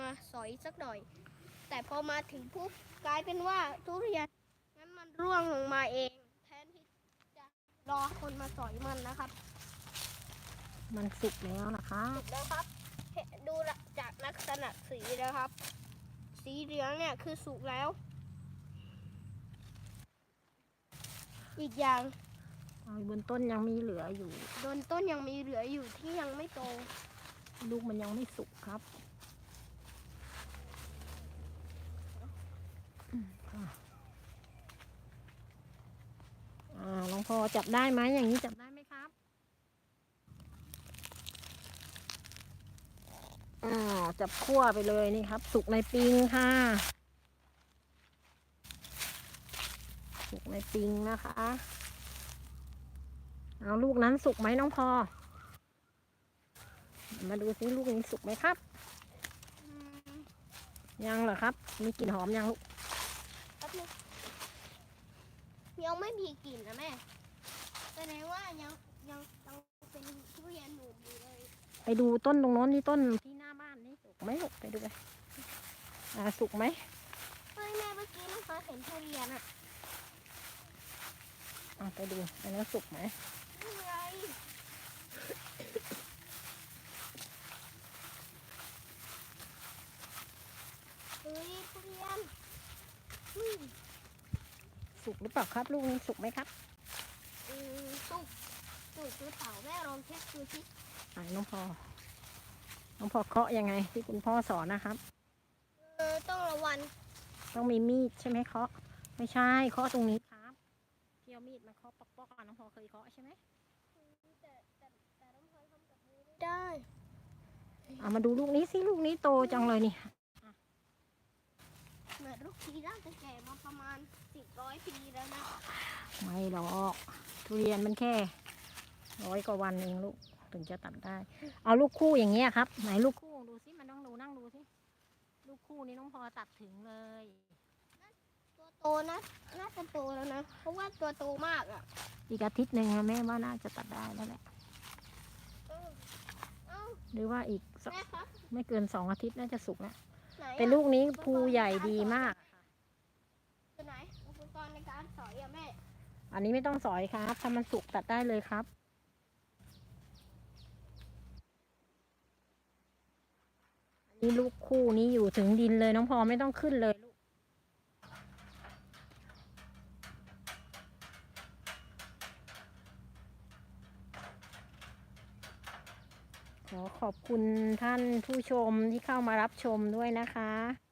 มาสอยสักหน่อย แต่พอมาถึงปุ๊บกลายเป็นว่าทุเรียนนั้นมันร่วงลงมาเอง แทนที่จะรอคนมาสอยมันนะครับ มันสุกแล้วนะคะสุกแล้วครับเห็นดูละจากลักษณะสีนะครับ สีเหลืองเนี่ยคือสุกแล้ว อีกอย่างเอาบนต้นยังมีเหลืออยู่โดนต้นยังมีเหลืออยู่ที่ยังไม่โต ลูกมันยังไม่สุกครับ อืมค่ะอ่าหลวงพ่อจับได้ไหมอย่างนี้จับได้ไหมครับ อ่าจับขั้วไปเลยนี่ครับ สุกในปิงค่ะสุกในปิงนะคะ เอาลูกนั้นสุกไหมน้องพอ มาดูซิลูกนี้สุกไหมครับ ยังเหรอครับ มีกลิ่นหอมยังลูก ยังไม่มีกลิ่นนะแม่แสดงว่ายังยังยังเป็นทุเรียนหนุ่มอยู่เลย ไปดูต้นตรงโน้นนี่ต้นที่หน้าบ้านนี่สุกไหมลูกไปดูไปอ่าสุกไหมเฮ้ยแม่เมื่อกี้น้องฟ้าเห็นทุเรียนอะอ่าไปดูอันนี้สุกไหมนี่ไงเฮ้ยทุเรียนอืม สุกหรือเปล่าครับ ลูกนี้สุกไหมครับอืมสุกสุกหรือเปล่าแม่ลองเช็คดูสิอ่าน้องพอน้องพอเคาะยังไงที่คุณพ่อสอนนะครับ เออต้องระวังต้องมีมีดใช่ไหมเคาะ ไม่ใช่เคาะตรงนี้ครับที่เอามีดมาเคาะปอกๆอะน้องพอเคยเคาะใช่ไหมแต่แต่แต่น้องพลอยทำกับมือไม่ได้ เอามาดูลูกนี้สิลูกนี้โตจังเลยนี่ เหมือนลูกทีน่าจะแก่มาประมาณสิบร้อยปีแล้วนะไม่หรอกทุเรียนมันแค่ร้อยกว่าวันเองลูกถึงจะตัดได้ เอาลูกคู่อย่างเงี้ยครับ ไหนลูกคู่ดูสิมันต้องดูนั่งดูสิลูกคู่นี้น้องพอตัดถึงเลยตัวโตนะน่าจะโตแล้วนะเพราะว่าตัวโตมากอะ อีกอาทิตย์หนึ่งอะแม่ว่าน่าจะตัดได้แล้วแหละเออเอ้าหรือว่าอีกสักแม่ครับไม่เกินสองอาทิตย์น่าจะสุกแล้ว ไหนอะแต่ลูกนี้ภูใหญ่ดีมากตัวไหนอุปกรณ์ในการสอยอะแม่อันนี้ไม่ต้องสอยครับถ้ามันสุกตัดได้เลยครับ อันนี้ลูกคู่นี้อยู่ถึงดินเลยน้องพอไม่ต้องขึ้นเลย ขอขอบคุณท่านผู้ชมที่เข้ามารับชมด้วยนะคะ